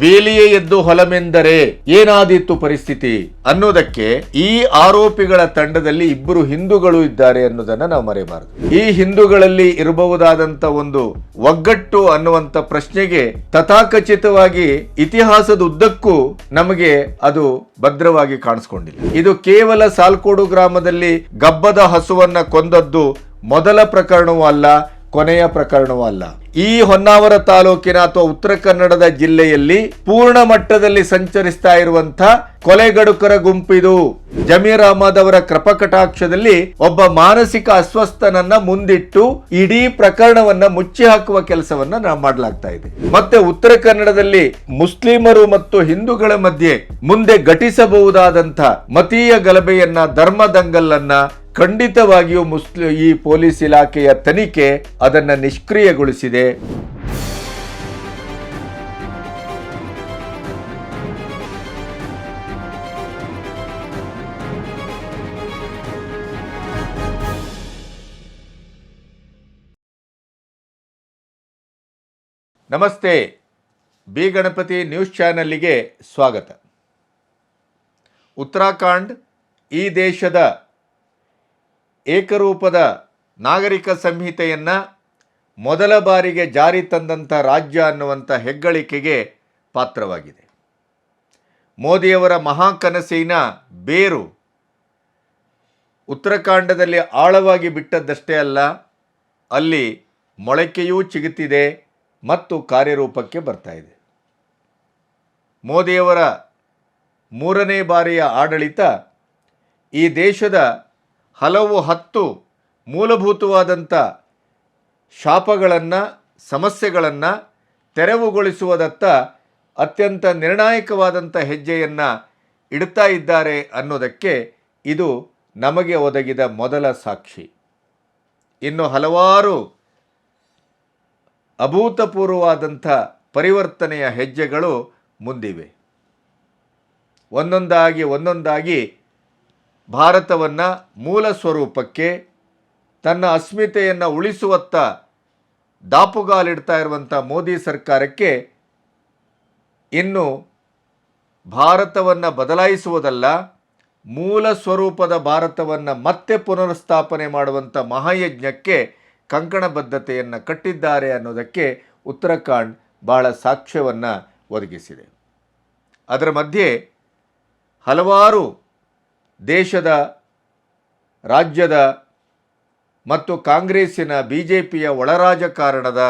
ಬೇಲಿಯೇ ಎದ್ದು ಹೊಲಮೆಂದರೆ ಏನಾದೀತು ಪರಿಸ್ಥಿತಿ? ಅನ್ನೋದಕ್ಕೆ ಈ ಆರೋಪಿಗಳ ತಂಡದಲ್ಲಿ ಇಬ್ಬರು ಹಿಂದೂಗಳು ಇದ್ದಾರೆ ಅನ್ನೋದನ್ನ ನಾವು ಮರೆಯಬಾರದು. ಈ ಹಿಂದೂಗಳಲ್ಲಿ ಇರಬಹುದಾದಂತ ಒಂದು ಒಗ್ಗಟ್ಟು ಅನ್ನುವಂತ ಪ್ರಶ್ನೆಗೆ ತಥಾಕಚಿತವಾಗಿ ಇತಿಹಾಸದ ಉದ್ದಕ್ಕೂ ನಮಗೆ ಅದು ಭದ್ರವಾಗಿ ಕಾಣಿಸ್ಕೊಂಡಿಲ್ಲ. ಇದು ಕೇವಲ ಸಾಲ್ಕೋಡು ಗ್ರಾಮದಲ್ಲಿ ಗಬ್ಬದ ಹಸುವನ್ನ ಕೊಂದದ್ದು ಮೊದಲ ಪ್ರಕರಣವೂ ಅಲ್ಲ ಕೊನೆಯ ಪ್ರಕರಣವೂ ಅಲ್ಲ. ಈ ಹೊನ್ನಾವರ ತಾಲೂಕಿನ ಅಥವಾ ಉತ್ತರ ಕನ್ನಡದ ಜಿಲ್ಲೆಯಲ್ಲಿ ಪೂರ್ಣ ಮಟ್ಟದಲ್ಲಿ ಸಂಚರಿಸ್ತಾ ಇರುವಂತ ಕೊಲೆಗಡುಕರ ಗುಂಪಿದು ಜಮೀರ್ ಅಹಮದ್ ಅವರ ಕೃಪಕಟಾಕ್ಷದಲ್ಲಿ ಒಬ್ಬ ಮಾನಸಿಕ ಅಸ್ವಸ್ಥನನ್ನ ಮುಂದಿಟ್ಟು ಇಡೀ ಪ್ರಕರಣವನ್ನ ಮುಚ್ಚಿ ಹಾಕುವ ಕೆಲಸವನ್ನ ನಾವು ಮಾಡಲಾಗ್ತಾ ಇದೆ. ಮತ್ತೆ ಉತ್ತರ ಕನ್ನಡದಲ್ಲಿ ಮುಸ್ಲಿಮರು ಮತ್ತು ಹಿಂದೂಗಳ ಮಧ್ಯೆ ಮುಂದೆ ಘಟಿಸಬಹುದಾದಂಥ ಮತೀಯ ಗಲಭೆಯನ್ನ, ಧರ್ಮ ದಂಗಲ್ಲನ್ನ ಖಂಡಿತವಾಗಿಯೂ ಮುಸ್ಲಿ ಈ ಪೊಲೀಸ್ ಇಲಾಖೆಯ ತನಿಖೆ ಅದನ್ನು ನಿಷ್ಕ್ರಿಯಗೊಳಿಸಿದೆ. ನಮಸ್ತೆ, ಬಿ ಗಣಪತಿ ನ್ಯೂಸ್ ಚಾನಲ್ಗೆ ಸ್ವಾಗತ. ಉತ್ತರಾಖಂಡ್, ಈ ದೇಶದ ಏಕರೂಪದ ನಾಗರಿಕ ಸಂಹಿತೆಯನ್ನು ಮೊದಲ ಬಾರಿಗೆ ಜಾರಿ ತಂದಂಥ ರಾಜ್ಯ ಅನ್ನುವಂಥ ಹೆಗ್ಗಳಿಕೆಗೆ ಪಾತ್ರವಾಗಿದೆ. ಮೋದಿಯವರ ಮಹಾಕನಸಿನ ಬೇರು ಉತ್ತರಾಖಂಡದಲ್ಲಿ ಆಳವಾಗಿ ಬಿಟ್ಟದ್ದಷ್ಟೇ ಅಲ್ಲ, ಅಲ್ಲಿ ಮೊಳಕೆಯೂ ಚಿಗುತ್ತಿದೆ ಮತ್ತು ಕಾರ್ಯರೂಪಕ್ಕೆ ಬರ್ತಾ ಇದೆ. ಮೋದಿಯವರ ಮೂರನೇ ಬಾರಿಯ ಆಡಳಿತ ಈ ದೇಶದ ಹಲವು ಹತ್ತು ಮೂಲಭೂತವಾದಂಥ ಶಾಪಗಳನ್ನು, ಸಮಸ್ಯೆಗಳನ್ನು ತೆರವುಗೊಳಿಸುವುದತ್ತ ಅತ್ಯಂತ ನಿರ್ಣಾಯಕವಾದಂಥ ಹೆಜ್ಜೆಯನ್ನು ಇಡ್ತಾ ಇದ್ದಾರೆ ಅನ್ನೋದಕ್ಕೆ ಇದು ನಮಗೆ ಒದಗಿದ ಮೊದಲ ಸಾಕ್ಷಿ. ಇನ್ನು ಹಲವಾರು ಅಭೂತಪೂರ್ವವಾದಂಥ ಪರಿವರ್ತನೆಯ ಹೆಜ್ಜೆಗಳು ಮುಂದಿವೆ. ಒಂದೊಂದಾಗಿ ಒಂದೊಂದಾಗಿ ಭಾರತವನ್ನು ಮೂಲ ಸ್ವರೂಪಕ್ಕೆ, ತನ್ನ ಅಸ್ಮಿತೆಯನ್ನು ಉಳಿಸುವತ್ತ ದಾಪುಗಾಲಿಡ್ತಾ ಇರುವಂಥ ಮೋದಿ ಸರ್ಕಾರಕ್ಕೆ ಇನ್ನು ಭಾರತವನ್ನು ಬದಲಾಯಿಸುವುದಲ್ಲ, ಮೂಲ ಸ್ವರೂಪದ ಭಾರತವನ್ನು ಮತ್ತೆ ಪುನರ್ಸ್ಥಾಪನೆ ಮಾಡುವಂಥ ಮಹಾಯಜ್ಞಕ್ಕೆ ಕಂಕಣಬದ್ಧತೆಯನ್ನು ಕಟ್ಟಿದ್ದಾರೆ ಅನ್ನೋದಕ್ಕೆ ಉತ್ತರಾಖಂಡ್ ಬಹಳ ಸಾಕ್ಷ್ಯವನ್ನು ಒದಗಿಸಿದೆ. ಅದರ ಮಧ್ಯೆ ಹಲವಾರು ದೇಶದ, ರಾಜ್ಯದ ಮತ್ತು ಕಾಂಗ್ರೆಸ್ಸಿನ ಬಿ ಜೆ ಪಿಯ ಒಳರಾಜಕಾರಣದ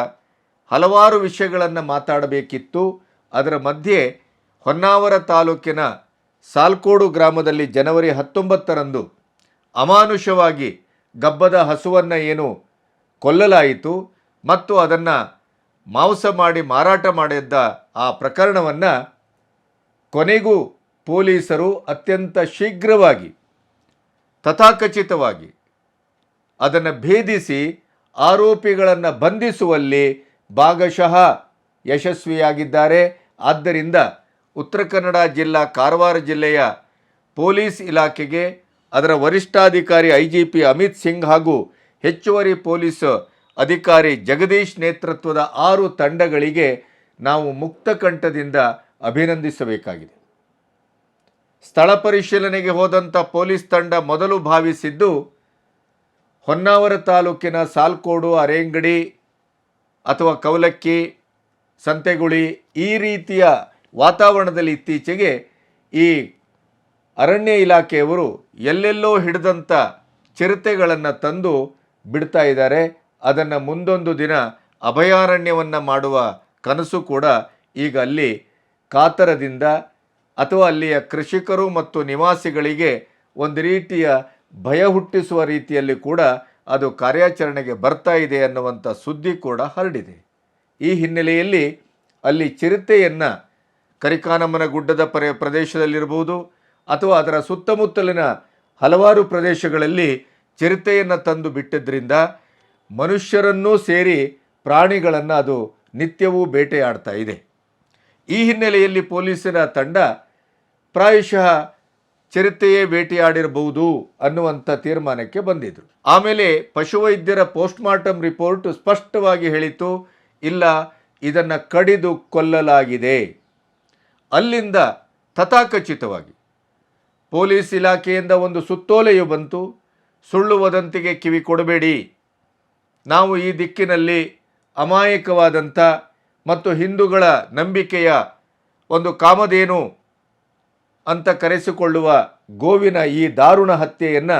ಹಲವಾರು ವಿಷಯಗಳನ್ನು ಮಾತಾಡಬೇಕಿತ್ತು. ಅದರ ಮಧ್ಯೆ ಹೊನ್ನಾವರ ತಾಲೂಕಿನ ಸಾಲ್ಕೋಡು ಗ್ರಾಮದಲ್ಲಿ ಜನವರಿ ಹತ್ತೊಂಬತ್ತರಂದು ಅಮಾನುಷವಾಗಿ ಗಬ್ಬದ ಹಸುವನ್ನು ಏನು ಕೊಲ್ಲಲಾಯಿತು ಮತ್ತು ಅದನ್ನು ಮಾಂಸ ಮಾಡಿ ಮಾರಾಟ ಮಾಡಿದ್ದ ಆ ಪ್ರಕರಣವನ್ನು ಕೊನೆಗೂ ಪೊಲೀಸರು ಅತ್ಯಂತ ಶೀಘ್ರವಾಗಿ ತಥಾಕಚಿತವಾಗಿ ಅದನ್ನು ಭೇದಿಸಿ ಆರೋಪಿಗಳನ್ನು ಬಂಧಿಸುವಲ್ಲಿ ಭಾಗಶಃ ಯಶಸ್ವಿಯಾಗಿದ್ದಾರೆ. ಆದ್ದರಿಂದ ಉತ್ತರ ಕನ್ನಡ ಜಿಲ್ಲಾ ಕಾರವಾರ ಜಿಲ್ಲೆಯ ಪೊಲೀಸ್ ಇಲಾಖೆಗೆ ಅದರ ವರಿಷ್ಠಾಧಿಕಾರಿ I G P Amit Singh ಹಾಗೂ ಹೆಚ್ಚುವರಿ ಪೊಲೀಸ್ ಅಧಿಕಾರಿ ಜಗದೀಶ್ ನೇತೃತ್ವದ ಆರು ತಂಡಗಳಿಗೆ ನಾವು ಮುಕ್ತ ಕಂಠದಿಂದ ಅಭಿನಂದಿಸಬೇಕಾಗಿದೆ. ಸ್ಥಳ ಪರಿಶೀಲನೆಗೆ ಹೋದಂಥ ಪೊಲೀಸ್ ತಂಡ ಮೊದಲು ಭಾವಿಸಿದ್ದು, ಹೊನ್ನಾವರ ತಾಲೂಕಿನ ಸಾಲ್ಕೋಡು, ಅರೇಂಗಡಿ ಅಥವಾ ಕೌಲಕ್ಕಿ, ಸಂತೆಗುಳಿ ಈ ರೀತಿಯ ವಾತಾವರಣದಲ್ಲಿ ಇತ್ತೀಚೆಗೆ ಈ ಅರಣ್ಯ ಇಲಾಖೆಯವರು ಎಲ್ಲೆಲ್ಲೋ ಹಿಡಿದಂಥ ಚಿರತೆಗಳನ್ನು ತಂದು ಬಿಡ್ತಾ ಇದ್ದಾರೆ. ಅದನ್ನು ಮುಂದೊಂದು ದಿನ ಅಭಯಾರಣ್ಯವನ್ನು ಮಾಡುವ ಕನಸು ಕೂಡ ಈಗ ಅಲ್ಲಿ ಕಾತರದಿಂದ ಅಥವಾ ಅಲ್ಲಿಯ ಕೃಷಿಕರು ಮತ್ತು ನಿವಾಸಿಗಳಿಗೆ ಒಂದು ರೀತಿಯ ಭಯ ಹುಟ್ಟಿಸುವ ರೀತಿಯಲ್ಲಿ ಕೂಡ ಅದು ಕಾರ್ಯಾಚರಣೆಗೆ ಬರ್ತಾ ಇದೆ ಅನ್ನುವಂಥ ಸುದ್ದಿ ಕೂಡ ಹರಡಿದೆ. ಈ ಹಿನ್ನೆಲೆಯಲ್ಲಿ ಅಲ್ಲಿ ಚಿರತೆಯನ್ನು ಕರಿಕಾನಮ್ಮನ ಗುಡ್ಡದ ಪರ ಪ್ರದೇಶದಲ್ಲಿರಬಹುದು ಅಥವಾ ಅದರ ಸುತ್ತಮುತ್ತಲಿನ ಹಲವಾರು ಪ್ರದೇಶಗಳಲ್ಲಿ ಚಿರತೆಯನ್ನು ತಂದು ಬಿಟ್ಟಿದ್ದರಿಂದ ಮನುಷ್ಯರನ್ನೂ ಸೇರಿ ಪ್ರಾಣಿಗಳನ್ನು ಅದು ನಿತ್ಯವೂ ಬೇಟೆಯಾಡ್ತಾ ಇದೆ. ಈ ಹಿನ್ನೆಲೆಯಲ್ಲಿ ಪೊಲೀಸರ ತಂಡ ಪ್ರಾಯಶಃ ಚಿರತೆಯೇ ಭೇಟಿಯಾಡಿರಬಹುದು ಅನ್ನುವಂಥ ತೀರ್ಮಾನಕ್ಕೆ ಬಂದಿದ್ರು. ಆಮೇಲೆ ಪಶುವೈದ್ಯರ ಪೋಸ್ಟ್ಮಾರ್ಟಮ್ ರಿಪೋರ್ಟ್ ಸ್ಪಷ್ಟವಾಗಿ ಹೇಳಿತು, ಇಲ್ಲ, ಇದನ್ನು ಕಡಿದು ಕೊಲ್ಲಲಾಗಿದೆ. ಅಲ್ಲಿಂದ ತಥಾಕಚಿತವಾಗಿ ಪೊಲೀಸ್ ಇಲಾಖೆಯಿಂದ ಒಂದು ಸುತ್ತೋಲೆಯು ಬಂತು. ಸುಳ್ಳು ವದಂತಿಗೆ ಕಿವಿ ಕೊಡಬೇಡಿ. ನಾವು ಈ ದಿಕ್ಕಿನಲ್ಲಿ ಅಮಾಯಕವಾದಂಥ ಮತ್ತು ಹಿಂದೂಗಳ ನಂಬಿಕೆಯ ಒಂದು ಕಾಮಧೇನು ಅಂತ ಕರೆಸಿಕೊಳ್ಳುವ ಗೋವಿನ ಈ ದಾರುಣ ಹತ್ಯೆಯನ್ನು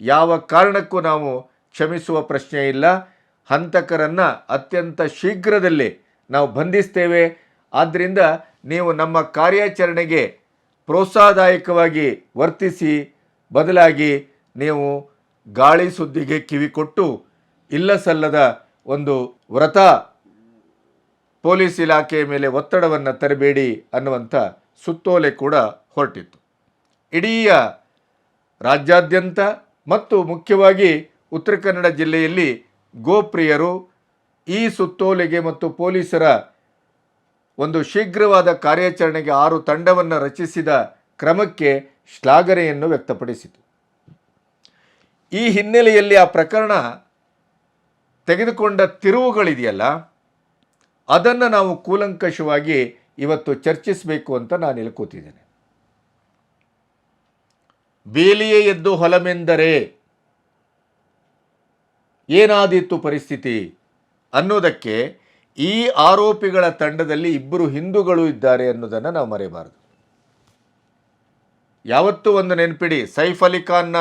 ಯಾವ ಕಾರಣಕ್ಕೂ ನಾವು ಕ್ಷಮಿಸುವ ಪ್ರಶ್ನೆ ಇಲ್ಲ. ಹಂತಕರನ್ನು ಅತ್ಯಂತ ಶೀಘ್ರದಲ್ಲಿ ನಾವು ಬಂಧಿಸ್ತೇವೆ. ಆದ್ದರಿಂದ ನೀವು ನಮ್ಮ ಕಾರ್ಯಾಚರಣೆಗೆ ಪ್ರೋತ್ಸಾಹದಾಯಕವಾಗಿ ವರ್ತಿಸಿ, ಬದಲಾಗಿ ನೀವು ಗಾಳಿ ಸುದ್ದಿಗೆ ಕಿವಿಕೊಟ್ಟು ಇಲ್ಲ ಸಲ್ಲದ ಒಂದು ವ್ರತ ಪೊಲೀಸ್ ಇಲಾಖೆಯ ಮೇಲೆ ಒತ್ತಡವನ್ನು ತರಬೇಡಿ ಅನ್ನುವಂಥ ಸುತ್ತೋಲೆ ಕೂಡ ಹೊರಟಿತ್ತು. ಇಡೀ ರಾಜ್ಯಾದ್ಯಂತ ಮತ್ತು ಮುಖ್ಯವಾಗಿ ಉತ್ತರ ಕನ್ನಡ ಜಿಲ್ಲೆಯಲ್ಲಿ ಗೋಪ್ರಿಯರು ಈ ಸುತ್ತೋಲೆಗೆ ಮತ್ತು ಪೊಲೀಸರ ಒಂದು ಶೀಘ್ರವಾದ ಕಾರ್ಯಾಚರಣೆಗೆ ಆರು ತಂಡವನ್ನು ರಚಿಸಿದ ಕ್ರಮಕ್ಕೆ ಶ್ಲಾಘನೆಯನ್ನು ವ್ಯಕ್ತಪಡಿಸಿತು. ಈ ಹಿನ್ನೆಲೆಯಲ್ಲಿ ಆ ಪ್ರಕರಣ ತೆಗೆದುಕೊಂಡ ತಿರುವುಗಳಿದೆಯಲ್ಲ, ಅದನ್ನು ನಾವು ಕೂಲಂಕಷವಾಗಿ ಇವತ್ತು ಚರ್ಚಿಸಬೇಕು ಅಂತ ನಾನು ಹೇಳ್ಕೋತಿದ್ದೇನೆ. ಕೂತಿದ್ದೇನೆ ಬೇಲಿಯೇ ಎದ್ದು ಹೊಲಮೆಂದರೆ ಏನಾದೀತು ಪರಿಸ್ಥಿತಿ ಅನ್ನೋದಕ್ಕೆ ಈ ಆರೋಪಿಗಳ ತಂಡದಲ್ಲಿ ಇಬ್ಬರು ಹಿಂದೂಗಳು ಇದ್ದಾರೆ ಅನ್ನೋದನ್ನು ನಾವು ಮರೆಯಬಾರದು. ಯಾವತ್ತೂ ಒಂದು ನೆನಪಿಡಿ, ಸೈಫ್ ಅಲಿ ಖಾನ್ನ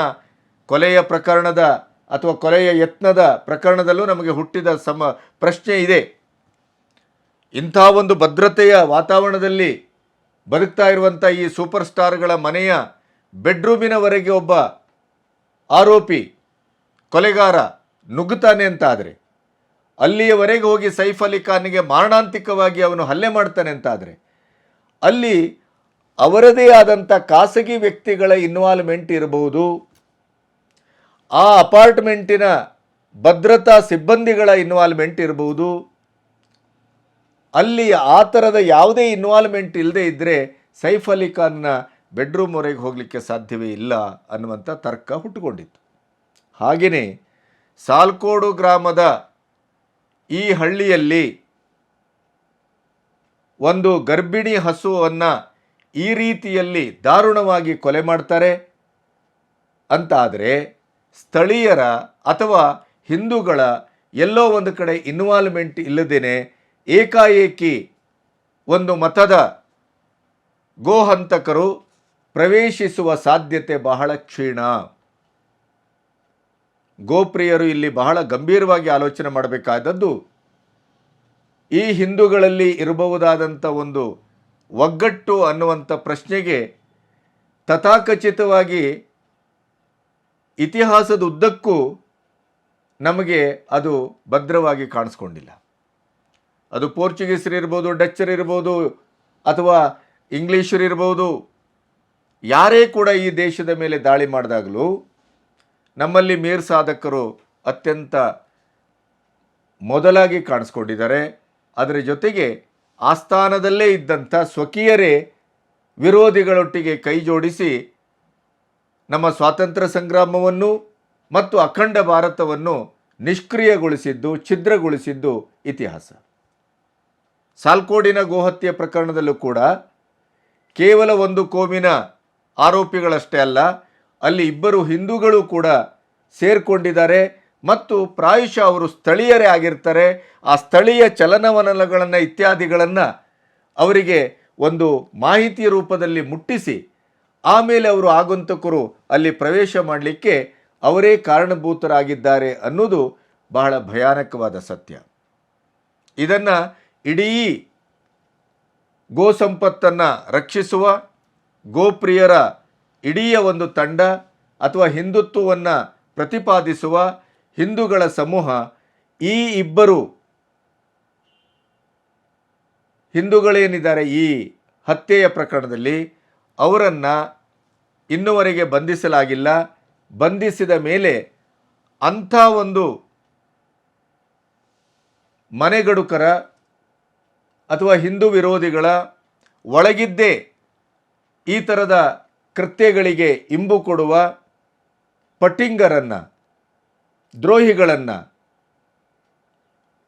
ಕೊಲೆಯ ಪ್ರಕರಣದ ಅಥವಾ ಕೊಲೆಯ ಯತ್ನದ ಪ್ರಕರಣದಲ್ಲೂ ನಮಗೆ ಹುಟ್ಟಿದ ಸಮ ಪ್ರಶ್ನೆ ಇದೆ. ಇಂಥ ಒಂದು ಭದ್ರತೆಯ ವಾತಾವರಣದಲ್ಲಿ ಬದುಕ್ತಾ ಇರುವಂಥ ಈ ಸೂಪರ್ ಸ್ಟಾರ್ಗಳ ಮನೆಯ ಬೆಡ್ರೂಮಿನವರೆಗೆ ಒಬ್ಬ ಆರೋಪಿ, ಕೊಲೆಗಾರ ನುಗ್ಗುತ್ತಾನೆ ಅಂತ ಆದರೆ ಅಲ್ಲಿಯವರೆಗೆ ಹೋಗಿ ಸೈಫ್ ಅಲಿ ಖಾನ್ಗೆ ಮಾರಣಾಂತಿಕವಾಗಿ ಅವನು ಹಲ್ಲೆ ಮಾಡ್ತಾನೆ ಅಂತ ಆದರೆ ಅಲ್ಲಿ ಅವರದೇ ಆದಂಥ ಖಾಸಗಿ ವ್ಯಕ್ತಿಗಳ ಇನ್ವಾಲ್ವ್ಮೆಂಟ್ ಇರಬಹುದು. ಆ ಅಪಾರ್ಟ್ಮೆಂಟಿನ ಭದ್ರತಾ ಸಿಬ್ಬಂದಿಗಳ ಇನ್ವಾಲ್ವ್ಮೆಂಟ್ ಇರಬಹುದು. ಅಲ್ಲಿ ಆ ಥರದ ಯಾವುದೇ ಇನ್ವಾಲ್ವ್ಮೆಂಟ್ ಇಲ್ಲದೆ ಇದ್ದರೆ ಸೈಫ್ ಅಲಿ ಖಾನ್ನ ಬೆಡ್ರೂಮ್ವರೆಗೆ ಹೋಗಲಿಕ್ಕೆ ಸಾಧ್ಯವೇ ಇಲ್ಲ ಅನ್ನುವಂಥ ತರ್ಕ ಹುಟ್ಟುಕೊಂಡಿತ್ತು. ಹಾಗೆಯೇ ಸಾಲ್ಕೋಡು ಗ್ರಾಮದ ಈ ಹಳ್ಳಿಯಲ್ಲಿ ಒಂದು ಗರ್ಭಿಣಿ ಹಸುವನ್ನು ಈ ರೀತಿಯಲ್ಲಿ ದಾರುಣವಾಗಿ ಕೊಲೆ ಮಾಡ್ತಾರೆ ಅಂತಾದರೆ ಸ್ಥಳೀಯರ ಅಥವಾ ಹಿಂದೂಗಳ ಎಲ್ಲೋ ಒಂದು ಕಡೆ ಇನ್ವಾಲ್ವ್ಮೆಂಟ್ ಇಲ್ಲದೇನೆ ಏಕಾಏಕಿ ಒಂದು ಮತದ ಗೋಹಂತಕರು ಪ್ರವೇಶಿಸುವ ಸಾಧ್ಯತೆ ಬಹಳ ಕ್ಷೀಣ. ಗೋಪ್ರಿಯರು ಇಲ್ಲಿ ಬಹಳ ಗಂಭೀರವಾಗಿ ಆಲೋಚನೆ ಮಾಡಬೇಕಾದದ್ದು, ಈ ಹಿಂದೂಗಳಲ್ಲಿ ಇರಬಹುದಾದಂಥ ಒಂದು ಒಗ್ಗಟ್ಟು ಅನ್ನುವಂಥ ಪ್ರಶ್ನೆಗೆ ತಥಾಕಚಿತವಾಗಿ ಇತಿಹಾಸದ ಉದ್ದಕ್ಕೂ ನಮಗೆ ಅದು ಭದ್ರವಾಗಿ ಕಾಣಿಸ್ಕೊಂಡಿಲ್ಲ. ಅದು ಪೋರ್ಚುಗೀಸರಿರ್ಬೋದು ಡಚ್ಚರಿರ್ಬೋದು ಅಥವಾ ಇಂಗ್ಲೀಷರಿರ್ಬೋದು ಯಾರೇ ಕೂಡ ಈ ದೇಶದ ಮೇಲೆ ದಾಳಿ ಮಾಡಿದಾಗಲೂ ನಮ್ಮಲ್ಲಿ ಮೇರ್ ಸಾಧಕರು ಅತ್ಯಂತ ಮೊದಲಾಗಿ ಕಾಣಿಸ್ಕೊಂಡಿದ್ದಾರೆ. ಅದರ ಜೊತೆಗೆ ಆಸ್ಥಾನದಲ್ಲೇ ಇದ್ದಂಥ ಸ್ವಕೀಯರೇ ವಿರೋಧಿಗಳೊಟ್ಟಿಗೆ ಕೈ ಜೋಡಿಸಿ ನಮ್ಮ ಸ್ವಾತಂತ್ರ್ಯ ಸಂಗ್ರಾಮವನ್ನು ಮತ್ತು ಅಖಂಡ ಭಾರತವನ್ನು ನಿಷ್ಕ್ರಿಯಗೊಳಿಸಿದ್ದು, ಛಿದ್ರಗೊಳಿಸಿದ್ದು ಇತಿಹಾಸ. ಸಾಲ್ಕೋಡಿನ ಗೋಹತ್ಯೆ ಪ್ರಕರಣದಲ್ಲೂ ಕೂಡ ಕೇವಲ ಒಂದು ಕೋಮಿನ ಆರೋಪಿಗಳಷ್ಟೇ ಅಲ್ಲ, ಅಲ್ಲಿ ಇಬ್ಬರು ಹಿಂದೂಗಳು ಕೂಡ ಸೇರಿಕೊಂಡಿದ್ದಾರೆ ಮತ್ತು ಪ್ರಾಯಶಃ ಅವರು ಸ್ಥಳೀಯರೇ ಆಗಿರ್ತಾರೆ. ಆ ಸ್ಥಳೀಯ ಚಲನವಲನಗಳನ್ನು, ಇತ್ಯಾದಿಗಳನ್ನು ಅವರಿಗೆ ಒಂದು ಮಾಹಿತಿಯ ರೂಪದಲ್ಲಿ ಮುಟ್ಟಿಸಿ, ಆಮೇಲೆ ಅವರು ಆಗಂತಕರು ಅಲ್ಲಿ ಪ್ರವೇಶ ಮಾಡಲಿಕ್ಕೆ ಅವರೇ ಕಾರಣಭೂತರಾಗಿದ್ದಾರೆ ಅನ್ನೋದು ಬಹಳ ಭಯಾನಕವಾದ ಸತ್ಯ. ಇದನ್ನು ಇಡೀ ಗೋ ಸಂಪತ್ತನ್ನು ರಕ್ಷಿಸುವ ಗೋಪ್ರಿಯರ ಇಡೀ ಒಂದು ತಂಡ ಅಥವಾ ಹಿಂದುತ್ವವನ್ನು ಪ್ರತಿಪಾದಿಸುವ ಹಿಂದೂಗಳ ಸಮೂಹ, ಈ ಇಬ್ಬರು ಹಿಂದೂಗಳೇನಿದ್ದಾರೆ ಈ ಹತ್ಯೆಯ ಪ್ರಕರಣದಲ್ಲಿ ಅವರನ್ನು ಇನ್ನುವರೆಗೆ ಬಂಧಿಸಲಾಗಿಲ್ಲ. ಬಂಧಿಸಿದ ಮೇಲೆ ಅಂಥ ಒಂದು ಮನೆಗಡುಕರ ಅಥವಾ ಹಿಂದೂ ವಿರೋಧಿಗಳ ಒಳಗಿದ್ದೇ ಈ ಥರದ ಕೃತ್ಯಗಳಿಗೆ ಇಂಬು ಕೊಡುವ ಪಟ್ಟಿಂಗರನ್ನು, ದ್ರೋಹಿಗಳನ್ನು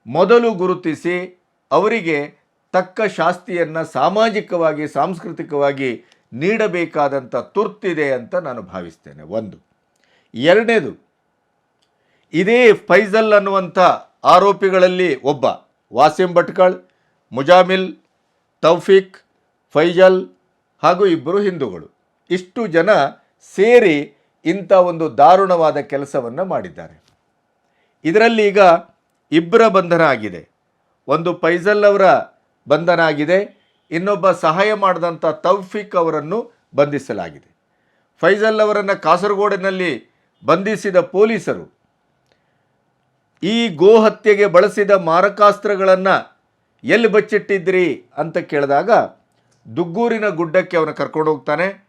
ಮೊದಲು ಗುರುತಿಸಿ ಅವರಿಗೆ ತಕ್ಕ ಶಾಸ್ತಿಯನ್ನು ಸಾಮಾಜಿಕವಾಗಿ, ಸಾಂಸ್ಕೃತಿಕವಾಗಿ ನೀಡಬೇಕಾದಂಥ ತುರ್ತಿದೆ ಅಂತ ನಾನು ಭಾವಿಸ್ತೇನೆ. ಒಂದು. ಎರಡನೇದು, ಇದೇ ಫೈಜಲ್ ಅನ್ನುವಂಥ ಆರೋಪಿಗಳಲ್ಲಿ ಒಬ್ಬ ವಾಸಿಂ ಭಟ್ಕಳ್ ಮುಜಾಮಿಲ್, ತೌಫಿಕ್, ಫೈಜಲ್ ಹಾಗೂ ಇಬ್ಬರು ಹಿಂದೂಗಳು. ಇಷ್ಟು ಜನ ಸೇರಿ ಇಂಥ ಒಂದು ದಾರುಣವಾದ ಕೆಲಸವನ್ನು ಮಾಡಿದ್ದಾರೆ. ಇದರಲ್ಲಿ ಈಗ ಇಬ್ಬರ ಬಂಧನ ಆಗಿದೆ ಒಂದು ಫೈಜಲ್ ಅವರ ಬಂಧನ ಆಗಿದೆ ಇನ್ನೊಬ್ಬ ಸಹಾಯ ಮಾಡಿದಂಥ ತೌಫಿಕ್ ಅವರನ್ನು ಬಂಧಿಸಲಾಗಿದೆ. ಫೈಜಲ್ ಅವರನ್ನು ಕಾಸರಗೋಡಿನಲ್ಲಿ ಬಂಧಿಸಿದ ಪೊಲೀಸರು ಈ ಗೋಹತ್ಯೆಗೆ ಬಳಸಿದ ಮಾರಕಾಸ್ತ್ರಗಳನ್ನು ಎಲ್ಲಿ ಬಚ್ಚಿಟ್ಟಿದ್ರಿ ಅಂತ ಕೇಳಿದಾಗ ದುಗ್ಗೂರಿನ ಗುಡ್ಡಕ್ಕೆ ಅವನು ಕರ್ಕೊಂಡು ಹೋಗ್ತಾನೆ.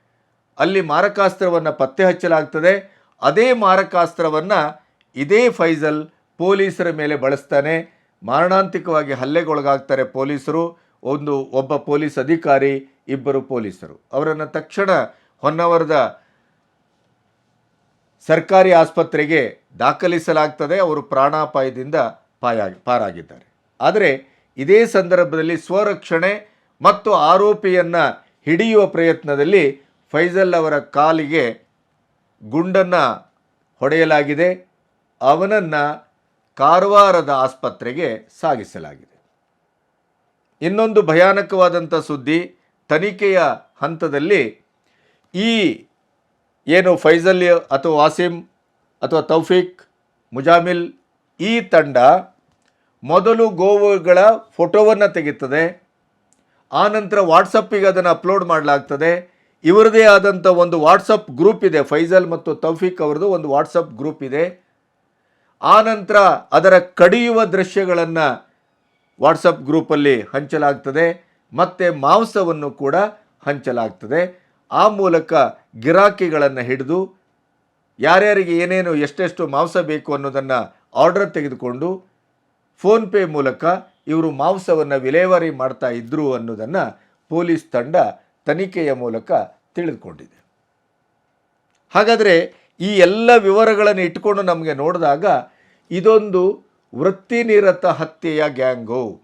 ಅಲ್ಲಿ ಮಾರಕಾಸ್ತ್ರವನ್ನು ಪತ್ತೆ ಹಚ್ಚಲಾಗ್ತದೆ. ಅದೇ ಮಾರಕಾಸ್ತ್ರವನ್ನು ಇದೇ ಫೈಜಲ್ ಪೊಲೀಸರ ಮೇಲೆ ಬಳಸ್ತಾನೆ. ಮಾರಣಾಂತಿಕವಾಗಿ ಹಲ್ಲೆಗೊಳಗಾಗ್ತಾರೆ ಪೊಲೀಸರು. ಒಂದು ಒಬ್ಬ ಪೊಲೀಸ್ ಅಧಿಕಾರಿ, ಇಬ್ಬರು ಪೊಲೀಸರು. ಅವರನ್ನು ತಕ್ಷಣ ಹೊನ್ನವರದ ಸರ್ಕಾರಿ ಆಸ್ಪತ್ರೆಗೆ ದಾಖಲಿಸಲಾಗ್ತದೆ. ಅವರು ಪ್ರಾಣಾಪಾಯದಿಂದ ಪಾಯ ಪಾರಾಗಿದ್ದಾರೆ. ಆದರೆ ಇದೇ ಸಂದರ್ಭದಲ್ಲಿ ಸ್ವರಕ್ಷಣೆ ಮತ್ತು ಆರೋಪಿಯನ್ನು ಹಿಡಿಯುವ ಪ್ರಯತ್ನದಲ್ಲಿ ಫೈಜಲ್ ಅವರ ಕಾಲಿಗೆ ಗುಂಡನ್ನು ಹೊಡೆಯಲಾಗಿದೆ. ಅವನನ್ನು ಕಾರವಾರದ ಆಸ್ಪತ್ರೆಗೆ ಸಾಗಿಸಲಾಗಿದೆ. ಇನ್ನೊಂದು ಭಯಾನಕವಾದಂಥ ಸುದ್ದಿ, ತನಿಖೆಯ ಹಂತದಲ್ಲಿ ಈ ಏನು ಫೈಜಲ್ ಅಥವಾ ವಾಸಿಂ ಅಥವಾ ತೌಫಿಕ್ ಮುಜಾಮಿಲ್ ಈ ತಂಡ ಮೊದಲು ಗೋವುಗಳ ಫೋಟೋವನ್ನು ತೆಗೆಯುತ್ತದೆ ಆನಂತರ ವಾಟ್ಸಪ್ಪಿಗೆ ಅದನ್ನು ಅಪ್ಲೋಡ್ ಮಾಡಲಾಗ್ತದೆ. ಇವರದೇ ಆದಂಥ ಒಂದು ವಾಟ್ಸಪ್ ಗ್ರೂಪ್ ಇದೆ ಫೈಜಲ್ ಮತ್ತು ತೌಫಿಕ್ ಅವರದು ಒಂದು ವಾಟ್ಸಪ್ ಗ್ರೂಪ್ ಇದೆ. ಆನಂತರ ಅದರ ಕಡಿಯುವ ದೃಶ್ಯಗಳನ್ನು ವಾಟ್ಸಪ್ ಗ್ರೂಪಲ್ಲಿ ಹಂಚಲಾಗ್ತದೆ, ಮತ್ತು ಮಾಂಸವನ್ನು ಕೂಡ ಹಂಚಲಾಗ್ತದೆ. ಆ ಮೂಲಕ ಗಿರಾಕಿಗಳನ್ನು ಹಿಡಿದು, ಯಾರ್ಯಾರಿಗೆ ಏನೇನು ಎಷ್ಟೆಷ್ಟು ಮಾಂಸ ಬೇಕು ಅನ್ನೋದನ್ನು ಆರ್ಡರ್ ತೆಗೆದುಕೊಂಡು ಫೋನ್ಪೇ ಮೂಲಕ ಇವರು ಮಾಂಸವನ್ನು ವಿಲೇವಾರಿ ಮಾಡ್ತಾ ಇದ್ದರು ಅನ್ನೋದನ್ನು ಪೊಲೀಸ್ ತಂಡ ತನಿಖೆಯ ಮೂಲಕ ತಿಳಿದುಕೊಂಡಿದೆ. ಹಾಗಾದರೆ ಈ ಎಲ್ಲ ವಿವರಗಳನ್ನು ಇಟ್ಕೊಂಡು ನಮಗೆ ನೋಡಿದಾಗ ಇದೊಂದು ವೃತ್ತಿನಿರತ ಹತ್ಯೆಯ ಗ್ಯಾಂಗು.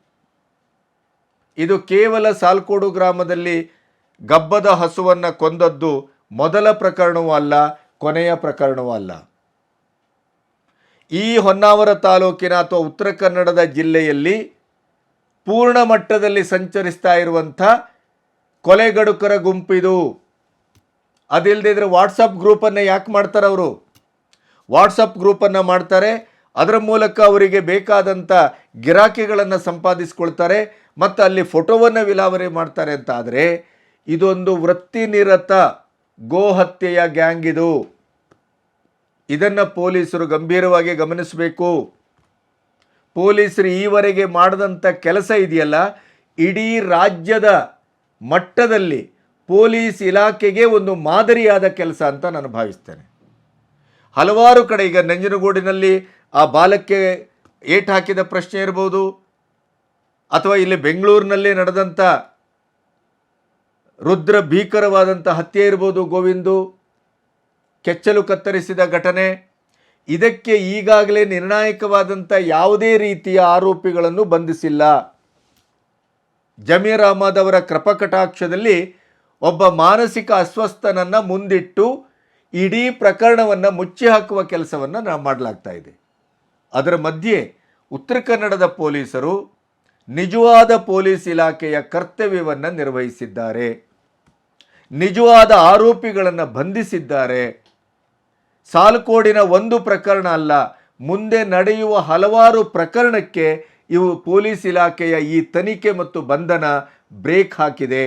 ಇದು ಕೇವಲ ಸಾಲ್ಕೋಡು ಗ್ರಾಮದಲ್ಲಿ ಗಬ್ಬದ ಹಸುವನ್ನು ಕೊಂದದ್ದು ಮೊದಲ ಪ್ರಕರಣವೂ ಅಲ್ಲ, ಕೊನೆಯ ಪ್ರಕರಣವೂ ಅಲ್ಲ. ಈ ಹೊನ್ನಾವರ ತಾಲೂಕಿನ ಅಥವಾ ಉತ್ತರ ಕನ್ನಡದ ಜಿಲ್ಲೆಯಲ್ಲಿ ಪೂರ್ಣ ಮಟ್ಟದಲ್ಲಿ ಸಂಚರಿಸ್ತಾ ಇರುವಂಥ ಕೊಲೆಗಡುಕರ ಗುಂಪಿದು. ಅದಿಲ್ಲದಿದ್ರೆ ವಾಟ್ಸಪ್ ಗ್ರೂಪನ್ನು ಯಾಕೆ ಮಾಡ್ತಾರೆ ಅವರು? ವಾಟ್ಸಪ್ ಗ್ರೂಪನ್ನು ಮಾಡ್ತಾರೆ. ಅದರ ಮೂಲಕ ಅವರಿಗೆ ಬೇಕಾದಂಥ ಗಿರಾಕಿಗಳನ್ನು ಸಂಪಾದಿಸ್ಕೊಳ್ತಾರೆ ಮತ್ತು ಅಲ್ಲಿ ಫೋಟೋವನ್ನು ವಿಲಾವರಿ ಮಾಡ್ತಾರೆ ಅಂತ ಆದರೆ ಇದೊಂದು ವೃತ್ತಿನಿರತ ಗೋಹತ್ಯೆಯ ಗ್ಯಾಂಗ್ ಇದು. ಇದನ್ನು ಪೊಲೀಸರು ಗಂಭೀರವಾಗಿ ಗಮನಿಸಬೇಕು. ಪೊಲೀಸರು ಈವರೆಗೆ ಮಾಡಿದಂಥ ಕೆಲಸ ಇದೆಯಲ್ಲ, ಇಡೀ ರಾಜ್ಯದ ಮಟ್ಟದಲ್ಲಿ ಪೊಲೀಸ್ ಇಲಾಖೆಗೆ ಒಂದು ಮಾದರಿಯಾದ ಕೆಲಸ ಅಂತ ನಾನು ಭಾವಿಸ್ತೇನೆ. ಹಲವಾರು ಕಡೆ ಈಗ ನಂಜನಗೂಡಿನಲ್ಲಿ ಆ ಬಾಲಕ್ಕೆ ಏಟ್ ಹಾಕಿದ ಪ್ರಶ್ನೆ ಇರ್ಬೋದು, ಅಥವಾ ಇಲ್ಲಿ ಬೆಂಗಳೂರಿನಲ್ಲಿ ನಡೆದಂಥ ರುದ್ರ ಭೀಕರವಾದಂಥ ಹತ್ಯೆ ಇರ್ಬೋದು ಗೋವಿಂದು. ಕೆಚ್ಚಲು ಕತ್ತರಿಸಿದ ಘಟನೆ. ಇದಕ್ಕೆ ಈಗಾಗಲೇ ನಿರ್ಣಾಯಕವಾದಂಥ ಯಾವುದೇ ರೀತಿಯ ಆರೋಪಿಗಳನ್ನು ಬಂಧಿಸಿಲ್ಲ. ಜಮೀರ್ ಅಹಮದ್ ಅವರ ಕೃಪಕಟಾಕ್ಷದಲ್ಲಿ ಒಬ್ಬ ಮಾನಸಿಕ ಅಸ್ವಸ್ಥನನ್ನು ಮುಂದಿಟ್ಟು ಇಡೀ ಪ್ರಕರಣವನ್ನು ಮುಚ್ಚಿ ಹಾಕುವ ಕೆಲಸವನ್ನು ನಾವು ಮಾಡಲಾಗ್ತಾ ಇದೆ. ಅದರ ಮಧ್ಯೆ ಉತ್ತರ ಕನ್ನಡದ ಪೊಲೀಸರು ನಿಜವಾದ ಪೊಲೀಸ್ ಇಲಾಖೆಯ ಕರ್ತವ್ಯವನ್ನು ನಿರ್ವಹಿಸಿದ್ದಾರೆ. ನಿಜವಾದ ಆರೋಪಿಗಳನ್ನು ಬಂಧಿಸಿದ್ದಾರೆ. ಸಾಲುಕೋಡಿನ ಒಂದು ಪ್ರಕರಣ ಅಲ್ಲ, ಮುಂದೆ ನಡೆಯುವ ಹಲವಾರು ಪ್ರಕರಣಕ್ಕೆ ಇವು ಪೊಲೀಸ್ ಇಲಾಖೆಯ ಈ ತನಿಖೆ ಮತ್ತು ಬಂಧನ ಬ್ರೇಕ್ ಹಾಕಿದೆ.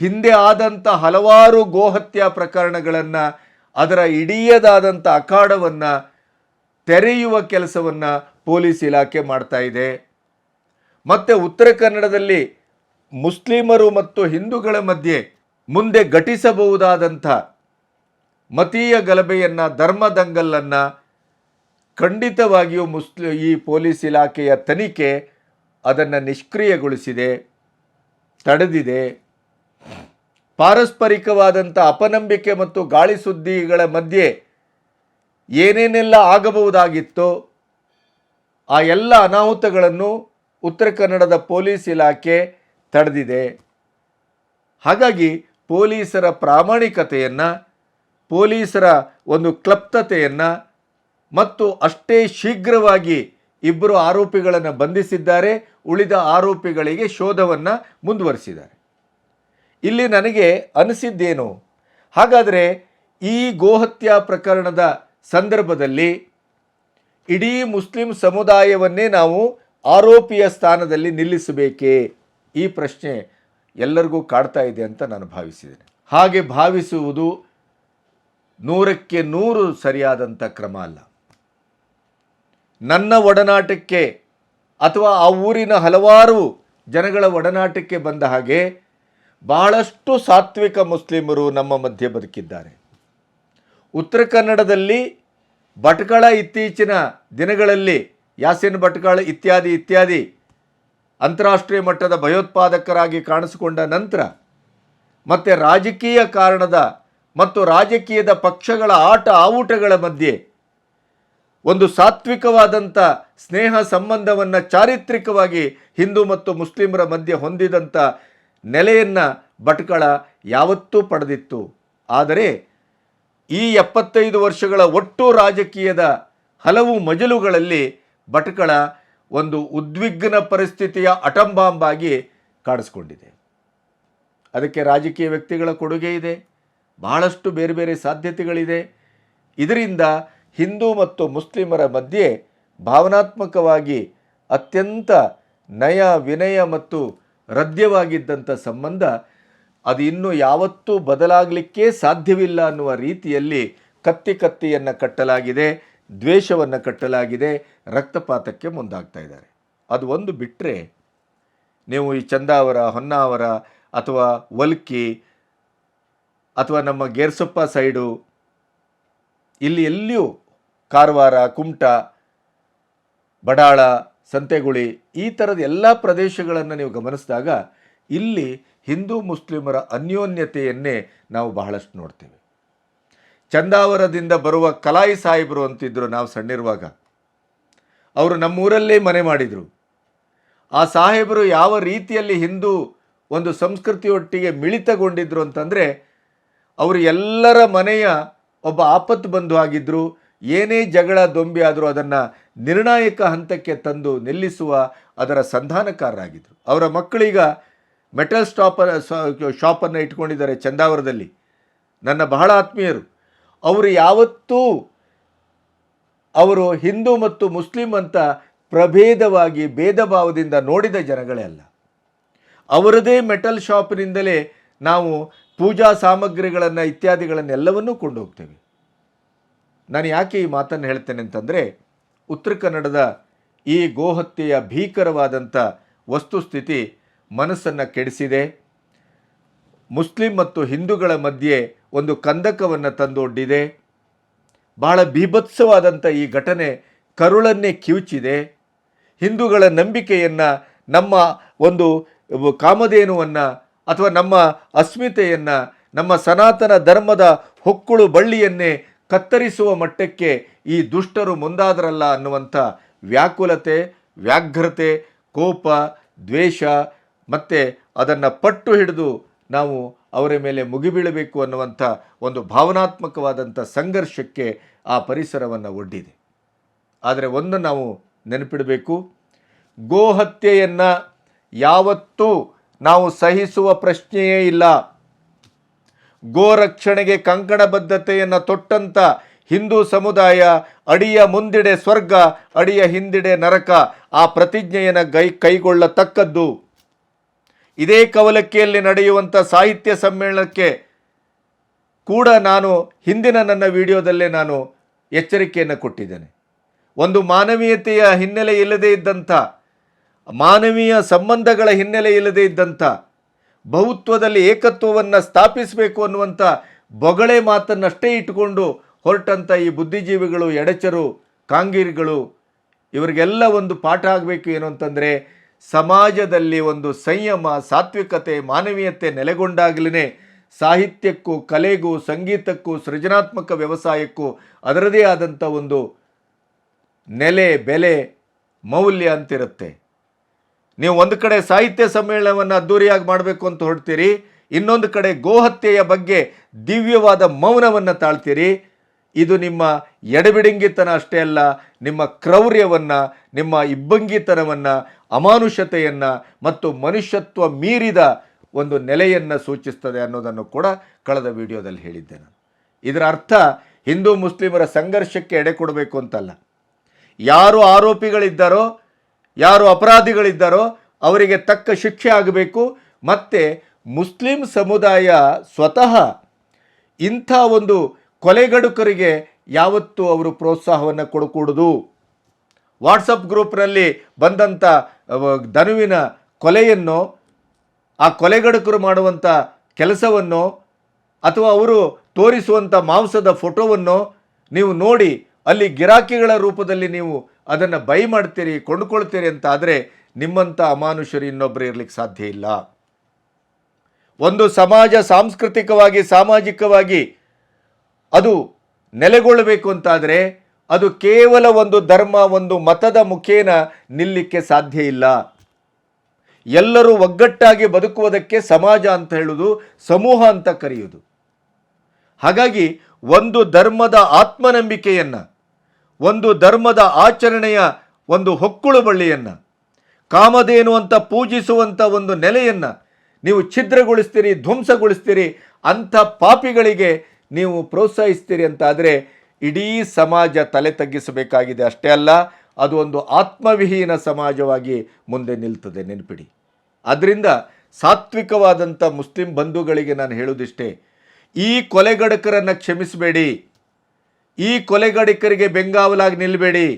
ಹಿಂದೆ ಆದಂಥ ಹಲವಾರು ಗೋಹತ್ಯಾ ಪ್ರಕರಣಗಳನ್ನು, ಅದರ ಇಡೀಯದಾದಂಥ ಅಖಾಡವನ್ನು ತೆರೆಯುವ ಕೆಲಸವನ್ನು ಪೊಲೀಸ್ ಇಲಾಖೆ ಮಾಡ್ತಾ ಇದೆ. ಮತ್ತು ಉತ್ತರ ಕನ್ನಡದಲ್ಲಿ ಮುಸ್ಲಿಮರು ಮತ್ತು ಹಿಂದೂಗಳ ಮಧ್ಯೆ ಮುಂದೆ ಘಟಿಸಬಹುದಾದಂಥ ಮತೀಯ ಗಲಭೆಯನ್ನು ಧರ್ಮದಂಗಲನ್ನು ಖಂಡಿತವಾಗಿಯೂ ಮುಸ್ಲಿ, ಈ ಪೊಲೀಸ್ ಇಲಾಖೆಯ ತನಿಖೆ ಅದನ್ನು ನಿಷ್ಕ್ರಿಯಗೊಳಿಸಿದೆ, ತಡೆದಿದೆ. ಪಾರಸ್ಪರಿಕವಾದಂಥ ಅಪನಂಬಿಕೆ ಮತ್ತು ಗಾಳಿ ಸುದ್ದಿಗಳ ಮಧ್ಯೆ ಏನೇನೆಲ್ಲ ಆಗಬಹುದಾಗಿತ್ತೋ ಆ ಎಲ್ಲ ಅನಾಹುತಗಳನ್ನು ಉತ್ತರ ಕನ್ನಡದ ಪೊಲೀಸ್ ಇಲಾಖೆ ತಡೆದಿದೆ. ಹಾಗಾಗಿ ಪೊಲೀಸರ ಪ್ರಾಮಾಣಿಕತೆಯನ್ನು ಪೊಲೀಸರ ಒಂದು ಕ್ಲಪ್ತತೆಯನ್ನು ಮತ್ತು ಅಷ್ಟೇ ಶೀಘ್ರವಾಗಿ ಇಬ್ಬರು ಆರೋಪಿಗಳನ್ನು ಬಂಧಿಸಿದ್ದಾರೆ, ಉಳಿದ ಆರೋಪಿಗಳಿಗೆ ಶೋಧವನ್ನು ಮುಂದುವರಿಸಿದ್ದಾರೆ. ಇಲ್ಲಿ ನನಗೆ ಅನಿಸಿದ್ದೇನು? ಹಾಗಾದರೆ ಈ ಗೋಹತ್ಯಾ ಪ್ರಕರಣದ ಸಂದರ್ಭದಲ್ಲಿ ಇಡೀ ಮುಸ್ಲಿಂ ಸಮುದಾಯವನ್ನೇ ನಾವು ಆರೋಪಿಯ ಸ್ಥಾನದಲ್ಲಿ ನಿಲ್ಲಿಸಬೇಕೇ? ಈ ಪ್ರಶ್ನೆ ಎಲ್ಲರಿಗೂ ಕಾಡ್ತಾ ಇದೆ ಅಂತ ನಾನು ಭಾವಿಸಿದ್ದೇನೆ. ಹಾಗೆ ಭಾವಿಸುವುದು ನೂರಕ್ಕೆ ನೂರು ಸರಿಯಾದಂಥ ಕ್ರಮ ಅಲ್ಲ. ನನ್ನ ಒಡನಾಟಕ್ಕೆ ಅಥವಾ ಆ ಊರಿನ ಹಲವಾರು ಜನಗಳ ಒಡನಾಟಕ್ಕೆ ಬಂದ ಹಾಗೆ ಬಹಳಷ್ಟು ಸಾತ್ವಿಕ ಮುಸ್ಲಿಮರು ನಮ್ಮ ಮಧ್ಯೆ ಬದುಕಿದ್ದಾರೆ. ಉತ್ತರ ಕನ್ನಡದಲ್ಲಿ ಭಟ್ಕಳ ಇತ್ತೀಚಿನ ದಿನಗಳಲ್ಲಿ, ಯಾಸಿನ್ ಭಟ್ಕಳ ಇತ್ಯಾದಿ ಇತ್ಯಾದಿ ಅಂತಾರಾಷ್ಟ್ರೀಯ ಮಟ್ಟದ ಭಯೋತ್ಪಾದಕರಾಗಿ ಕಾಣಿಸಿಕೊಂಡ ನಂತರ ಮತ್ತು ರಾಜಕೀಯ ಕಾರಣದ ಮತ್ತು ರಾಜಕೀಯದ ಪಕ್ಷಗಳ ಆಟ ಆವುಟಗಳ ಮಧ್ಯೆ ಒಂದು ಸಾತ್ವಿಕವಾದಂಥ ಸ್ನೇಹ ಸಂಬಂಧವನ್ನು ಚಾರಿತ್ರಿಕವಾಗಿ ಹಿಂದೂ ಮತ್ತು ಮುಸ್ಲಿಮರ ಮಧ್ಯೆ ಹೊಂದಿದಂಥ ನೆಲೆಯನ್ನು ಭಟ್ಕಳ ಯಾವತ್ತೂ ಪಡೆದಿತ್ತು. ಆದರೆ ಈ ಎಪ್ಪತ್ತೈದು ವರ್ಷಗಳ ಒಟ್ಟು ರಾಜಕೀಯದ ಹಲವು ಮಜಲುಗಳಲ್ಲಿ ಭಟ್ಕಳ ಒಂದು ಉದ್ವಿಗ್ನ ಪರಿಸ್ಥಿತಿಯ ಅಟಂಬಾಂಬಾಗಿ ಕಾಣಿಸ್ಕೊಂಡಿದೆ ಅದಕ್ಕೆ ರಾಜಕೀಯ ವ್ಯಕ್ತಿಗಳ ಕೊಡುಗೆ ಇದೆ. ಬಹಳಷ್ಟು ಬೇರೆ ಬೇರೆ ಸಾಧ್ಯತೆಗಳಿದೆ. ಇದರಿಂದ ಹಿಂದೂ ಮತ್ತು ಮುಸ್ಲಿಮರ ಮಧ್ಯೆ ಭಾವನಾತ್ಮಕವಾಗಿ ಅತ್ಯಂತ ನಯ, ವಿನಯ ಮತ್ತು ರದ್ಯವಾಗಿದ್ದಂಥ ಸಂಬಂಧ ಅದು ಇನ್ನೂ ಯಾವತ್ತೂ ಬದಲಾಗಲಿಕ್ಕೇ ಸಾಧ್ಯವಿಲ್ಲ ಅನ್ನುವ ರೀತಿಯಲ್ಲಿ ಕತ್ತಿ ಕತ್ತಿಯನ್ನು ಕಟ್ಟಲಾಗಿದೆ, ದ್ವೇಷವನ್ನು ಕಟ್ಟಲಾಗಿದೆ, ರಕ್ತಪಾತಕ್ಕೆ ಮುಂದಾಗ್ತಾ ಇದ್ದಾರೆ. ಅದು ಒಂದು ಬಿಟ್ಟರೆ ನೀವು ಈ ಚಂದಾವರ ಹೊನ್ನಾವರ ಅಥವಾ ವಲ್ಕಿ ಅಥವಾ ನಮ್ಮ ಗೇರ್ಸೊಪ್ಪ ಸೈಡು, ಇಲ್ಲಿ ಎಲ್ಲಿಯೂ ಕಾರವಾರ, ಕುಮಟ, ಬಡಾಳ, ಸಂತೆಗುಳಿ ಈ ಥರದ ಎಲ್ಲ ಪ್ರದೇಶಗಳನ್ನು ನೀವು ಗಮನಿಸಿದಾಗ ಇಲ್ಲಿ ಹಿಂದೂ ಮುಸ್ಲಿಮರ ಅನ್ಯೋನ್ಯತೆಯನ್ನೇ ನಾವು ಬಹಳಷ್ಟು ನೋಡ್ತೇವೆ. ಚಂದಾವರದಿಂದ ಬರುವ ಕಲಾಯಿ ಸಾಹೇಬರು ಅಂತಿದ್ದರು ನಾವು ಸಣ್ಣಿರುವಾಗ. ಅವರು ನಮ್ಮೂರಲ್ಲೇ ಮನೆ ಮಾಡಿದರು. ಆ ಸಾಹೇಬರು ಯಾವ ರೀತಿಯಲ್ಲಿ ಹಿಂದೂ ಒಂದು ಸಂಸ್ಕೃತಿಯೊಟ್ಟಿಗೆ ಮಿಳಿತಗೊಂಡಿದ್ರು ಅಂತಂದರೆ ಅವರು ಎಲ್ಲರ ಮನೆಯ ಒಬ್ಬ ಆಪತ್ತು ಬಂಧು ಆಗಿದ್ದರು ಏನೇ ಜಗಳ ದೊಂಬಿ ಆದರೂ ಅದನ್ನು ನಿರ್ಣಾಯಕ ಹಂತಕ್ಕೆ ತಂದು ನಿಲ್ಲಿಸುವ ಅದರ ಸಂಧಾನಕಾರರಾಗಿದ್ದರು ಅವರ ಮಕ್ಕಳೀಗ ಮೆಟಲ್ ಸ್ಟಾಪ ಶಾಪನ್ನು ಇಟ್ಕೊಂಡಿದ್ದಾರೆ ಚಂದಾವರದಲ್ಲಿ. ನನ್ನ ಬಹಳ ಆತ್ಮೀಯರು. ಅವರು ಯಾವತ್ತೂ ಅವರು ಹಿಂದೂ ಮತ್ತು ಮುಸ್ಲಿಂ ಅಂತ ಪ್ರಭೇದವಾಗಿ ಭೇದ ಭಾವದಿಂದ ನೋಡಿದ ಜನಗಳೇ ಅಲ್ಲ. ಅವರದೇ ಮೆಟಲ್ ಶಾಪಿನಿಂದಲೇ ನಾವು ಪೂಜಾ ಸಾಮಗ್ರಿಗಳನ್ನು ಇತ್ಯಾದಿಗಳನ್ನೆಲ್ಲವನ್ನೂ ಕೊಂಡು ಹೋಗ್ತೇವೆ ನಾನು ಯಾಕೆ ಈ ಮಾತನ್ನು ಹೇಳ್ತೇನೆ ಅಂತಂದರೆ, ಉತ್ತರ ಕನ್ನಡದ ಈ ಗೋಹತ್ಯೆಯ ಭೀಕರವಾದಂಥ ವಸ್ತುಸ್ಥಿತಿ ಮನಸ್ಸನ್ನು ಕೆಡಿಸಿದೆ. ಮುಸ್ಲಿಂ ಮತ್ತು ಹಿಂದೂಗಳ ಮಧ್ಯೆ ಒಂದು ಕಂದಕವನ್ನು ತಂದೊಡ್ಡಿದೆ. ಬಹಳ ಬೀಭತ್ಸವಾದಂಥ ಈ ಘಟನೆ ಕರುಳನ್ನೇ ಕಿವುಚಿದೆ. ಹಿಂದೂಗಳ ನಂಬಿಕೆಯನ್ನು ನಮ್ಮ ಒಂದು ಕಾಮಧೇನುವನ್ನು ಅಥವಾ ನಮ್ಮ ಅಸ್ಮಿತೆಯನ್ನು, ನಮ್ಮ ಸನಾತನ ಧರ್ಮದ ಹೊಕ್ಕುಳು ಬಳ್ಳಿಯನ್ನೇ ಕತ್ತರಿಸುವ ಮಟ್ಟಕ್ಕೆ ಈ ದುಷ್ಟರು ಮುಂದಾದರಲ್ಲ ಅನ್ನುವಂಥ ವ್ಯಾಕುಲತೆ, ವ್ಯಾಘ್ರತೆ, ಕೋಪ, ದ್ವೇಷ ಮತ್ತು ಅದನ್ನು ಪಟ್ಟು ಹಿಡಿದು ನಾವು ಅವರ ಮೇಲೆ ಮುಗಿಬೀಳಬೇಕು ಅನ್ನುವಂಥ ಒಂದು ಭಾವನಾತ್ಮಕವಾದಂಥ ಸಂಘರ್ಷಕ್ಕೆ ಆ ಪರಿಸರವನ್ನು ಒಡ್ಡಿದೆ. ಆದರೆ ಒಂದು ನಾವು ನೆನಪಿಡಬೇಕು, ಗೋಹತ್ಯೆಯನ್ನು ಯಾವತ್ತೂ ನಾವು ಸಹಿಸುವ ಪ್ರಶ್ನೆಯೇ ಇಲ್ಲ. ಗೋರಕ್ಷಣೆಗೆ ಕಂಕಣಬದ್ಧತೆಯನ್ನು ತೊಟ್ಟಂಥ ಹಿಂದೂ ಸಮುದಾಯ, ಅಡಿಯ ಮುಂದಿಡೆ ಸ್ವರ್ಗ, ಅಡಿಯ ಹಿಂದಿಡೆ ನರಕ, ಆ ಪ್ರತಿಜ್ಞೆಯನ್ನು ಗೈ, ಕೈಗೊಳ್ಳತಕ್ಕದ್ದು. ಇದೇ ಕವಲಕ್ಕಿಯಲ್ಲಿ ನಡೆಯುವಂಥ ಸಾಹಿತ್ಯ ಸಮ್ಮೇಳನಕ್ಕೆ ಕೂಡ ನಾನು ಹಿಂದಿನ ನನ್ನ ವಿಡಿಯೋದಲ್ಲೇ ನಾನು ಎಚ್ಚರಿಕೆಯನ್ನು ಕೊಟ್ಟಿದ್ದೇನೆ. ಒಂದು ಮಾನವೀಯತೆಯ ಹಿನ್ನೆಲೆ ಇಲ್ಲದೇ ಇದ್ದಂಥ ಮಾನವೀಯ ಸಂಬಂಧಗಳ ಹಿನ್ನೆಲೆ ಇಲ್ಲದೇ ಇದ್ದಂಥ ಬಹುತ್ವದಲ್ಲಿ ಏಕತ್ವವನ್ನು ಸ್ಥಾಪಿಸಬೇಕು ಅನ್ನುವಂಥ ಬೊಗಳೆ ಮಾತನ್ನಷ್ಟೇ ಇಟ್ಟುಕೊಂಡು ಹೊರಟಂಥ ಈ ಬುದ್ಧಿಜೀವಿಗಳು, ಎಡಚರು, ಕಾಂಗೀರಿಗಳು ಇವರಿಗೆಲ್ಲ ಒಂದು ಪಾಠ ಆಗಬೇಕು ಏನು ಅಂತಂದರೆ ಸಮಾಜದಲ್ಲಿ ಒಂದು ಸಂಯಮ, ಸಾತ್ವಿಕತೆ, ಮಾನವೀಯತೆ ನೆಲೆಗೊಂಡಾಗಲೇ ಸಾಹಿತ್ಯಕ್ಕೂ, ಕಲೆಗೂ, ಸಂಗೀತಕ್ಕೂ, ಸೃಜನಾತ್ಮಕ ವ್ಯವಸಾಯಕ್ಕೂ ಅದರದೇ ಆದಂಥ ಒಂದು ನೆಲೆ, ಬೆಲೆ, ಮೌಲ್ಯ ಅಂತಿರುತ್ತೆ. ನೀವು ಒಂದು ಕಡೆ ಸಾಹಿತ್ಯ ಸಮ್ಮೇಳನವನ್ನು ಅದ್ದೂರಿಯಾಗಿ ಮಾಡಬೇಕು ಅಂತ ಹೊರಡ್ತೀರಿ, ಇನ್ನೊಂದು ಕಡೆ ಗೋಹತ್ಯೆಯ ಬಗ್ಗೆ ದಿವ್ಯವಾದ ಮೌನವನ್ನು ತಾಳ್ತೀರಿ. ಇದು ನಿಮ್ಮ ಎಡಬಿಡಂಗಿತನ ಅಷ್ಟೇ ಅಲ್ಲ, ನಿಮ್ಮ ಕ್ರೌರ್ಯವನ್ನು, ನಿಮ್ಮ ಇಬ್ಬಂಗಿತನವನ್ನು, ಅಮಾನುಷತೆಯನ್ನು ಮತ್ತು ಮನುಷ್ಯತ್ವ ಮೀರಿದ ಒಂದು ನೆಲೆಯನ್ನು ಸೂಚಿಸ್ತದೆ ಅನ್ನೋದನ್ನು ಕೂಡ ಕಳೆದ ವಿಡಿಯೋದಲ್ಲಿ ಹೇಳಿದ್ದೆ ನಾನು. ಇದರ ಅರ್ಥ, ಹಿಂದೂ ಮುಸ್ಲಿಮರ ಸಂಘರ್ಷಕ್ಕೆ ಎಡೆ ಕೊಡಬೇಕು ಅಂತಲ್ಲ. ಯಾರು ಆರೋಪಿಗಳಿದ್ದಾರೋ ಯಾರು ಅಪರಾಧಿಗಳಿದ್ದಾರೋ ಅವರಿಗೆ ತಕ್ಕ ಶಿಕ್ಷೆ ಆಗಬೇಕು. ಮತ್ತು ಮುಸ್ಲಿಂ ಸಮುದಾಯ ಸ್ವತಃ ಇಂಥ ಒಂದು ಕೊಲೆಗಡುಕರಿಗೆ ಯಾವತ್ತೂ ಅವರು ಪ್ರೋತ್ಸಾಹವನ್ನು ಕೊಡಕೂಡದು. ವಾಟ್ಸಪ್ ಗ್ರೂಪ್ನಲ್ಲಿ ಬಂದಂಥ ಧನುವಿನ ಕೊಲೆಯನ್ನು, ಆ ಕೊಲೆಗಡುಕರು ಮಾಡುವಂಥ ಕೆಲಸವನ್ನು ಅಥವಾ ಅವರು ತೋರಿಸುವಂಥ ಮಾಂಸದ ಫೋಟೋವನ್ನು ನೀವು ನೋಡಿ ಅಲ್ಲಿ ಗಿರಾಕಿಗಳ ರೂಪದಲ್ಲಿ ನೀವು ಅದನ್ನು ಬೈ ಮಾಡ್ತೀರಿ, ಕೊಂಡುಕೊಳ್ತೀರಿ ಅಂತ ಆದರೆ ನಿಮ್ಮಂಥ ಅಮಾನುಷರು ಇನ್ನೊಬ್ಬರು ಇರಲಿಕ್ಕೆ ಸಾಧ್ಯ ಇಲ್ಲ. ಒಂದು ಸಮಾಜ ಸಾಂಸ್ಕೃತಿಕವಾಗಿ, ಸಾಮಾಜಿಕವಾಗಿ ಅದು ನೆಲೆಗೊಳ್ಳಬೇಕು ಅಂತಾದರೆ ಅದು ಕೇವಲ ಒಂದು ಧರ್ಮ, ಒಂದು ಮತದ ಮುಖೇನ ನಿಲ್ಲಿಕ್ಕೆ ಸಾಧ್ಯ ಇಲ್ಲ. ಎಲ್ಲರೂ ಒಗ್ಗಟ್ಟಾಗಿ ಬದುಕುವುದಕ್ಕೆ ಸಮಾಜ ಅಂತ ಹೇಳುವುದು ಸಮೂಹ ಅಂತ ಕರೆಯುವುದು ಹಾಗಾಗಿ ಒಂದು ಧರ್ಮದ ಆತ್ಮನಂಬಿಕೆಯನ್ನು ಒಂದು ಧರ್ಮದ ಆಚರಣೆಯ ಒಂದು ಹೊಕ್ಕುಳು ಬಳ್ಳಿಯನ್ನು ಕಾಮಧೇನು ಅಂತ ಪೂಜಿಸುವಂಥ ಒಂದು ನೆಲೆಯನ್ನು ನೀವು ಛಿದ್ರಗೊಳಿಸ್ತೀರಿ, ಧ್ವಂಸಗೊಳಿಸ್ತೀರಿ, ಅಂಥ ಪಾಪಿಗಳಿಗೆ ನೀವು ಪ್ರೋತ್ಸಾಹಿಸ್ತೀರಿ ಅಂತಾದರೆ ಇಡೀ ಸಮಾಜ ತಲೆ ತಗ್ಗಿಸಬೇಕಾಗಿದೆ ಅಷ್ಟೇ ಅಲ್ಲ, ಅದು ಒಂದು ಆತ್ಮವಿಹೀನ ಸಮಾಜವಾಗಿ ಮುಂದೆ ನಿಲ್ತದೆ, ನೆನಪಿಡಿ. ಅದರಿಂದ ಸಾತ್ವಿಕವಾದಂಥ ಮುಸ್ಲಿಂ ಬಂಧುಗಳಿಗೆ ನಾನು ಹೇಳೋದಿಷ್ಟೇ ಈ ಕೊಲೆಗಡಕರನ್ನು ಕ್ಷಮಿಸಬೇಡಿ. ಈ ಕೊಲೆಗಡಿಕರಿಗೆ ಬೆಂಗಾವಲಾಗಿ ನಿಲ್ಲಬೇಡಿ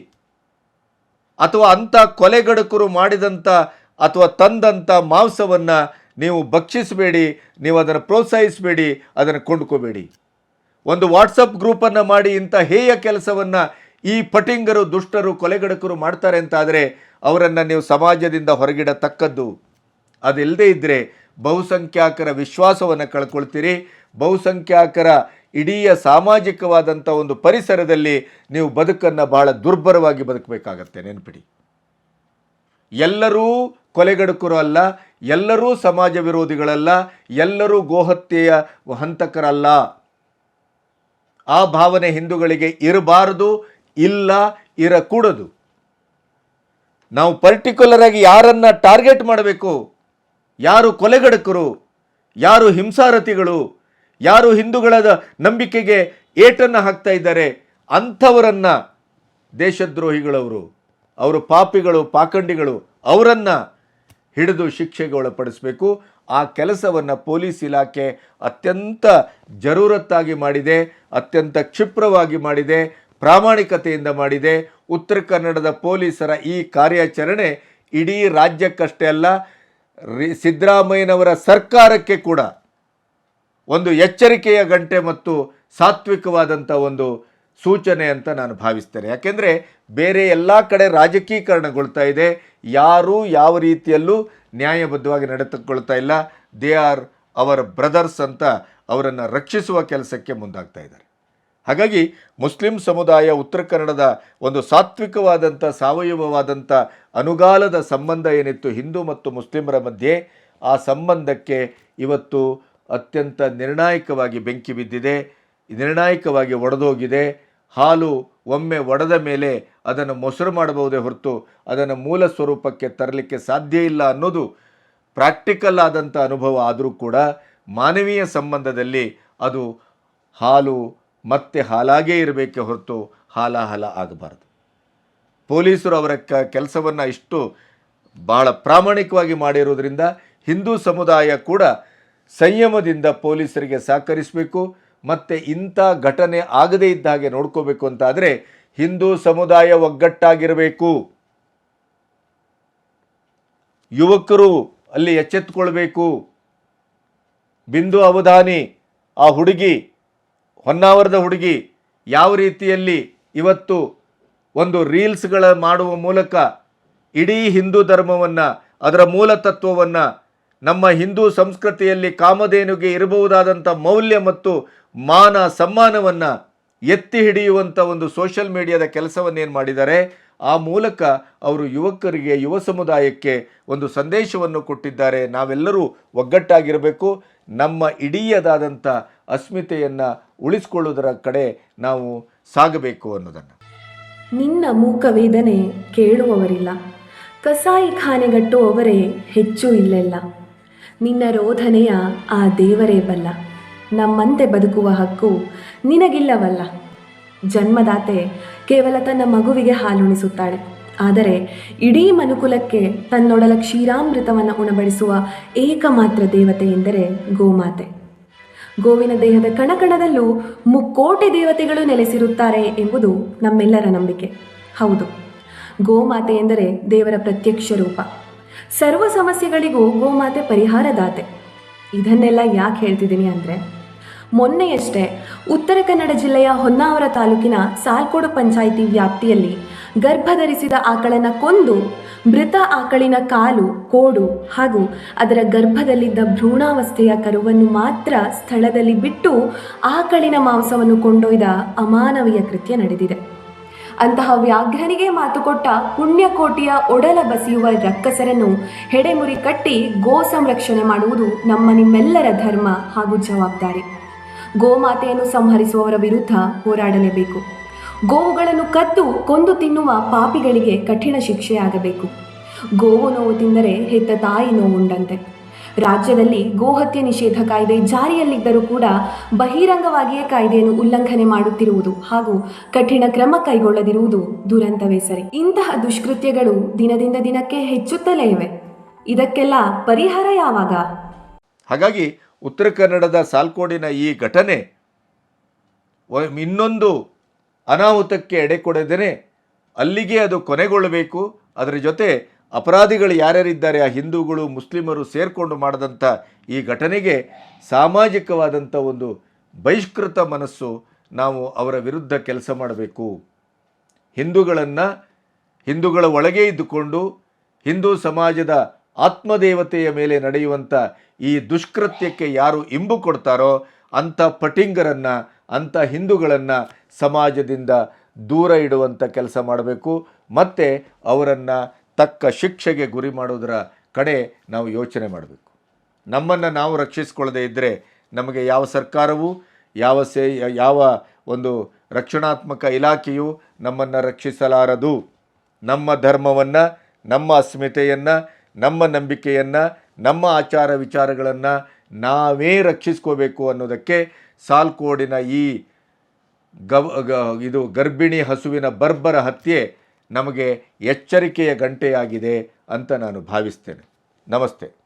ಅಥವಾ ಅಂಥ ಕೊಲೆಗಡಕರು ಮಾಡಿದಂಥ ಅಥವಾ ತಂದಂಥ ಮಾಂಸವನ್ನು ನೀವು ಭಕ್ಷಿಸಬೇಡಿ, ನೀವು ಅದನ್ನು ಪ್ರೋತ್ಸಾಹಿಸಬೇಡಿ, ಅದನ್ನು ಕೊಂಡ್ಕೋಬೇಡಿ. ಒಂದು ವಾಟ್ಸಪ್ ಗ್ರೂಪನ್ನು ಮಾಡಿ ಇಂಥ ಹೇಯ ಕೆಲಸವನ್ನು ಈ ಪಟಿಂಗರು, ದುಷ್ಟರು, ಕೊಲೆಗಡಕರು ಮಾಡ್ತಾರೆ ಅಂತಾದರೆ ಅವರನ್ನು ನೀವು ಸಮಾಜದಿಂದ ಹೊರಗಿಡತಕ್ಕದ್ದು. ಅದಿಲ್ಲದೇ ಇದ್ದರೆ ಬಹುಸಂಖ್ಯಾತರ ವಿಶ್ವಾಸವನ್ನು ಕಳ್ಕೊಳ್ತೀರಿ. ಬಹುಸಂಖ್ಯಾತರ ಇಡೀ ಸಾಮಾಜಿಕವಾದಂಥ ಒಂದು ಪರಿಸರದಲ್ಲಿ ನೀವು ಬದುಕನ್ನು ಬಹಳ ದುರ್ಬರವಾಗಿ ಬದುಕಬೇಕಾಗತ್ತೆ, ನೆನಪಿಡಿ. ಎಲ್ಲರೂ ಕೊಲೆಗಡುಕರು ಅಲ್ಲ, ಎಲ್ಲರೂ ಸಮಾಜ ವಿರೋಧಿಗಳಲ್ಲ, ಎಲ್ಲರೂ ಗೋಹತ್ಯೆಯ ಹಂತಕರಲ್ಲ. ಆ ಭಾವನೆ ಹಿಂದೂಗಳಿಗೆ ಇರಬಾರದು, ಇಲ್ಲ, ಇರಕೂಡದು. ನಾವು ಪರ್ಟಿಕ್ಯುಲರ್ ಆಗಿ ಯಾರನ್ನು ಟಾರ್ಗೆಟ್ ಮಾಡಬೇಕು? ಯಾರು ಕೊಲೆಗಡಕರು? ಯಾರು ಹಿಂಸಾರತಿಗಳು? ಯಾರು ಹಿಂದೂಗಳ ನಂಬಿಕೆಗೆ ಏಟನ್ನು ಹಾಕ್ತಾ ಇದ್ದಾರೆ, ಅಂಥವರನ್ನು ದೇಶದ್ರೋಹಿಗಳವರು, ಅವರು ಪಾಪಿಗಳು, ಪಾಖಂಡಿಗಳು, ಅವರನ್ನು ಹಿಡಿದು ಶಿಕ್ಷೆಗೆ ಒಳಪಡಿಸಬೇಕು. ಆ ಕೆಲಸವನ್ನು ಪೊಲೀಸ್ ಇಲಾಖೆ ಅತ್ಯಂತ ಜರೂರತ್ತಾಗಿ ಮಾಡಿದೆ, ಅತ್ಯಂತ ಕ್ಷಿಪ್ರವಾಗಿ ಮಾಡಿದೆ, ಪ್ರಾಮಾಣಿಕತೆಯಿಂದ ಮಾಡಿದೆ. ಉತ್ತರ ಕನ್ನಡದ ಪೊಲೀಸರ ಈ ಕಾರ್ಯಾಚರಣೆ ಇಡೀ ರಾಜ್ಯಕ್ಕಷ್ಟೇ ಅಲ್ಲ ಸಿದ್ದರಾಮಯ್ಯನವರ ಸರ್ಕಾರಕ್ಕೆ ಕೂಡ ಒಂದು ಎಚ್ಚರಿಕೆಯ ಗಂಟೆ ಮತ್ತು ಸಾತ್ವಿಕವಾದಂಥ ಒಂದು ಸೂಚನೆ ಅಂತ ನಾನು ಭಾವಿಸ್ತೇನೆ. ಯಾಕೆಂದರೆ ಬೇರೆ ಎಲ್ಲ ಕಡೆ ರಾಜಕೀಕರಣಗೊಳ್ತಾ ಇದೆ. ಯಾರೂ ಯಾವ ರೀತಿಯಲ್ಲೂ ನ್ಯಾಯಬದ್ಧವಾಗಿ ನಡೆದುಕೊಳ್ತಾ ಇಲ್ಲ. ದೇ ಆರ್ ಅವರ್ ಬ್ರದರ್ಸ್ ಅಂತ ಅವರನ್ನು ರಕ್ಷಿಸುವ ಕೆಲಸಕ್ಕೆ ಮುಂದಾಗ್ತಾ ಇದ್ದಾರೆ. ಹಾಗಾಗಿ ಮುಸ್ಲಿಂ ಸಮುದಾಯ ಉತ್ತರ ಕನ್ನಡದ ಒಂದು ಸಾತ್ವಿಕವಾದಂಥ, ಸಾವಯವವಾದಂಥ ಅನುಗಾಲದ ಸಂಬಂಧ ಏನಿತ್ತು ಹಿಂದೂ ಮತ್ತು ಮುಸ್ಲಿಮರ ಮಧ್ಯೆ, ಆ ಸಂಬಂಧಕ್ಕೆ ಇವತ್ತು ಅತ್ಯಂತ ನಿರ್ಣಾಯಕವಾಗಿ ಬೆಂಕಿ ಬಿದ್ದಿದೆ, ನಿರ್ಣಾಯಕವಾಗಿ ಒಡೆದೋಗಿದೆ. ಹಾಲು ಒಮ್ಮೆ ಒಡೆದ ಮೇಲೆ ಅದನ್ನು ಮೊಸರು ಮಾಡಬಹುದೇ ಹೊರತು ಅದನ್ನು ಮೂಲ ಸ್ವರೂಪಕ್ಕೆ ತರಲಿಕ್ಕೆ ಸಾಧ್ಯ ಇಲ್ಲ ಅನ್ನೋದು ಪ್ರಾಕ್ಟಿಕಲ್ ಆದಂಥ ಅನುಭವ ಆದರೂ ಕೂಡ ಮಾನವೀಯ ಸಂಬಂಧದಲ್ಲಿ ಅದು ಹಾಲು ಮತ್ತೆ ಹಾಲಾಗೇ ಇರಬೇಕೆ ಹೊರತು ಹಾಲಾಹಲ ಆಗಬಾರ್ದು. ಪೊಲೀಸರು ಅವರ ಕ ಕೆಲಸವನ್ನು ಇಷ್ಟು ಭಾಳ ಪ್ರಾಮಾಣಿಕವಾಗಿ ಮಾಡಿರೋದ್ರಿಂದ ಹಿಂದೂ ಸಮುದಾಯ ಕೂಡ ಸಂಯಮದಿಂದ ಪೊಲೀಸರಿಗೆ ಸಹಕರಿಸಬೇಕು, ಮತ್ತು ಇಂಥ ಘಟನೆ ಆಗದೇ ಇದ್ದ ಹಾಗೆ ನೋಡ್ಕೋಬೇಕು ಅಂತಾದರೆ ಹಿಂದೂ ಸಮುದಾಯ ಒಗ್ಗಟ್ಟಾಗಿರಬೇಕು. ಯುವಕರು ಅಲ್ಲಿ ಎಚ್ಚೆತ್ತುಕೊಳ್ಬೇಕು. ಬಿಂದು ಅವಧಾನಿ, ಆ ಹುಡುಗಿ, ಹೊನ್ನಾವರದ ಹುಡುಗಿ ಯಾವ ರೀತಿಯಲ್ಲಿ ಇವತ್ತು ಒಂದು ರೀಲ್ಸ್ಗಳ ಮಾಡುವ ಮೂಲಕ ಇಡೀ ಹಿಂದೂ ಧರ್ಮವನ್ನು, ಅದರ ಮೂಲ ತತ್ವವನ್ನು ನಮ್ಮ ಹಿಂದೂ ಸಂಸ್ಕೃತಿಯಲ್ಲಿ ಕಾಮಧೇನುಗೆ ಇರಬಹುದಾದಂಥ ಮೌಲ್ಯ ಮತ್ತು ಮಾನ ಸಮ್ಮಾನವನ್ನು ಎತ್ತಿ ಹಿಡಿಯುವಂಥ ಒಂದು ಸೋಷಿಯಲ್ ಮೀಡಿಯಾದ ಕೆಲಸವನ್ನು ಏನು ಮಾಡಿದ್ದಾರೆ, ಆ ಮೂಲಕ ಅವರು ಯುವಕರಿಗೆ, ಯುವ ಸಮುದಾಯಕ್ಕೆ ಒಂದು ಸಂದೇಶವನ್ನು ಕೊಟ್ಟಿದ್ದಾರೆ. ನಾವೆಲ್ಲರೂ ಒಗ್ಗಟ್ಟಾಗಿರಬೇಕು. ನಮ್ಮ ಇಡೀಯದಾದಂಥ ಅಸ್ಮಿತೆಯನ್ನು ಉಳಿಸ್ಕೊಳ್ಳೋದರ ಕಡೆ ನಾವು ಸಾಗಬೇಕು ಅನ್ನೋದನ್ನು. ನಿನ್ನ ಮೂಕ ವೇದನೆ ಕೇಳುವವರಿಲ್ಲ. ಕಸಾಯಿ ಖಾನೆಗಟ್ಟುವವರೇ ಹೆಚ್ಚು ಇಲ್ಲೆಲ್ಲ. ನಿನ್ನ ರೋಧನೆಯ ಆ ದೇವರೇ ಬಲ್ಲ. ನಮ್ಮಂತೆ ಬದುಕುವ ಹಕ್ಕು ನಿನಗಿಲ್ಲವಲ್ಲ. ಜನ್ಮದಾತೆ ಕೇವಲ ತನ್ನ ಮಗುವಿಗೆ ಹಾಲುಣಿಸುತ್ತಾಳೆ. ಆದರೆ ಇಡೀ ಮನುಕುಲಕ್ಕೆ ತನ್ನೊಡಲ ಕ್ಷೀರಾಮೃತವನ್ನು ಉಣಬಡಿಸುವ ಏಕಮಾತ್ರ ದೇವತೆ ಎಂದರೆ ಗೋಮಾತೆ. ಗೋವಿನ ದೇಹದ ಕಣಕಣದಲ್ಲೂ ಮುಕ್ಕೋಟಿ ದೇವತೆಗಳು ನೆಲೆಸಿರುತ್ತಾರೆ ಎಂಬುದು ನಮ್ಮೆಲ್ಲರ ನಂಬಿಕೆ. ಹೌದು. ಗೋಮಾತೆ ಎಂದರೆ ದೇವರ ಪ್ರತ್ಯಕ್ಷ ರೂಪ. ಸರ್ವ ಸಮಸ್ಯೆಗಳಿಗೂ ಗೋಮಾತೆ ಪರಿಹಾರದಾತೆ ಇದನ್ನೆಲ್ಲ ಯಾಕೆ ಹೇಳ್ತಿದ್ದೀನಿ ಅಂದರೆ, ಮೊನ್ನೆಯಷ್ಟೇ ಉತ್ತರ ಕನ್ನಡ ಜಿಲ್ಲೆಯ ಹೊನ್ನಾವರ ತಾಲೂಕಿನ ಸಾಲ್ಕೋಡು ಪಂಚಾಯಿತಿ ವ್ಯಾಪ್ತಿಯಲ್ಲಿ ಗರ್ಭಧರಿಸಿದ ಆಕಳನ್ನು ಕೊಂದು ಮೃತ ಆಕಳಿನ ಕಾಲು, ಕೋಡು ಹಾಗೂ ಅದರ ಗರ್ಭದಲ್ಲಿದ್ದ ಭ್ರೂಣಾವಸ್ಥೆಯ ಕರುವನ್ನು ಮಾತ್ರ ಸ್ಥಳದಲ್ಲಿ ಬಿಟ್ಟು ಆಕಳಿನ ಮಾಂಸವನ್ನು ಕೊಂಡೊಯ್ದ ಅಮಾನವೀಯ ಕೃತ್ಯ ನಡೆದಿದೆ. ಅಂತಹ ವ್ಯಾಘ್ರನಿಗೆ ಮಾತು ಕೊಟ್ಟ ಪುಣ್ಯಕೋಟಿಯ ಒಡಲ ಬಸಿಯುವ ರಕ್ಕಸರನ್ನು ಹೆಡೆಮುರಿ ಕಟ್ಟಿ ಗೋ ಸಂರಕ್ಷಣೆ ಮಾಡುವುದು ನಮ್ಮ ನಿಮ್ಮೆಲ್ಲರ ಧರ್ಮ ಹಾಗೂ ಜವಾಬ್ದಾರಿ. ಗೋಮಾತೆಯನ್ನು ಸಂಹರಿಸುವವರ ವಿರುದ್ಧ ಹೋರಾಡಲೇಬೇಕು. ಗೋವುಗಳನ್ನು ಕದ್ದು ಕೊಂದು ತಿನ್ನುವ ಪಾಪಿಗಳಿಗೆ ಕಠಿಣ ಶಿಕ್ಷೆಯಾಗಬೇಕು. ಗೋವು ನೋವು ತಿಂದರೆ ಹೆತ್ತ ತಾಯಿ ನೋವುಂಡಂತೆ. ರಾಜ್ಯದಲ್ಲಿ ಗೋಹತ್ಯೆ ನಿಷೇಧ ಕಾಯ್ದೆ ಜಾರಿಯಲ್ಲಿದ್ದರೂ ಕೂಡ ಬಹಿರಂಗವಾಗಿಯೇ ಕಾಯ್ದೆಯನ್ನು ಉಲ್ಲಂಘನೆ ಮಾಡುತ್ತಿರುವುದು ಹಾಗೂ ಕಠಿಣ ಕ್ರಮ ಕೈಗೊಳ್ಳದಿರುವುದು ದುರಂತವೇ ಸರಿ. ಇಂತಹ ದುಷ್ಕೃತ್ಯಗಳು ದಿನದಿಂದ ದಿನಕ್ಕೆ ಹೆಚ್ಚುತ್ತಲೇ ಇವೆ. ಇದಕ್ಕೆಲ್ಲ ಪರಿಹಾರ ಯಾವಾಗ? ಹಾಗಾಗಿ ಉತ್ತರ ಕನ್ನಡದ ಸಾಲ್ಕೋಡಿನ ಈ ಘಟನೆ ಇನ್ನೊಂದು ಅನಾಹುತಕ್ಕೆ ಎಡೆ ಕೊಡದೇನೆ ಅಲ್ಲಿಗೆ ಅದು ಕೊನೆಗೊಳ್ಳಬೇಕು. ಅದರ ಜೊತೆ ಅಪರಾಧಿಗಳು ಯಾರ್ಯಾರಿದ್ದಾರೆ, ಆ ಹಿಂದೂಗಳು, ಮುಸ್ಲಿಮರು ಸೇರಿಕೊಂಡು ಮಾಡಿದಂಥ ಈ ಘಟನೆಗೆ ಸಾಮಾಜಿಕವಾದಂಥ ಒಂದು ಬಹಿಷ್ಕೃತ ಮನಸ್ಸು ನಾವು ಅವರ ವಿರುದ್ಧ ಕೆಲಸ ಮಾಡಬೇಕು. ಹಿಂದೂಗಳನ್ನು, ಹಿಂದೂಗಳ ಒಳಗೆ ಇದ್ದುಕೊಂಡು ಹಿಂದೂ ಸಮಾಜದ ಆತ್ಮದೇವತೆಯ ಮೇಲೆ ನಡೆಯುವಂಥ ಈ ದುಷ್ಕೃತ್ಯಕ್ಕೆ ಯಾರು ಇಂಬು ಕೊಡ್ತಾರೋ ಅಂಥ ಪಟಿಂಗರನ್ನು, ಅಂಥ ಹಿಂದೂಗಳನ್ನು ಸಮಾಜದಿಂದ ದೂರ ಇಡುವಂಥ ಕೆಲಸ ಮಾಡಬೇಕು. ಮತ್ತು ಅವರನ್ನು ತಕ್ಕ ಶಿಕ್ಷೆಗೆ ಗುರಿ ಮಾಡೋದರ ಕಡೆ ನಾವು ಯೋಚನೆ ಮಾಡಬೇಕು. ನಮ್ಮನ್ನು ನಾವು ರಕ್ಷಿಸಿಕೊಳ್ಳದೇ ಇದ್ದರೆ ನಮಗೆ ಯಾವ ಸರ್ಕಾರವೂ, ಯಾವ ಸೇ, ಯಾವ ಒಂದು ರಕ್ಷಣಾತ್ಮಕ ಇಲಾಖೆಯು ನಮ್ಮನ್ನು ರಕ್ಷಿಸಲಾರದು. ನಮ್ಮ ಧರ್ಮವನ್ನು, ನಮ್ಮ ಅಸ್ಮಿತೆಯನ್ನು, ನಮ್ಮ ನಂಬಿಕೆಯನ್ನು, ನಮ್ಮ ಆಚಾರ ವಿಚಾರಗಳನ್ನು ನಾವೇ ರಕ್ಷಿಸ್ಕೋಬೇಕು ಅನ್ನೋದಕ್ಕೆ ಸಾಲ್ಕೋಡಿನ ಈ ಗವ್ ಇದು ಗರ್ಭಿಣಿ ಹಸುವಿನ ಬರ್ಬರ ಹತ್ಯೆ ನಮಗೆ ಎಚ್ಚರಿಕೆಯ ಗಂಟೆಯಾಗಿದೆ ಅಂತ ನಾನು ಭಾವಿಸ್ತೇನೆ. ನಮಸ್ತೆ.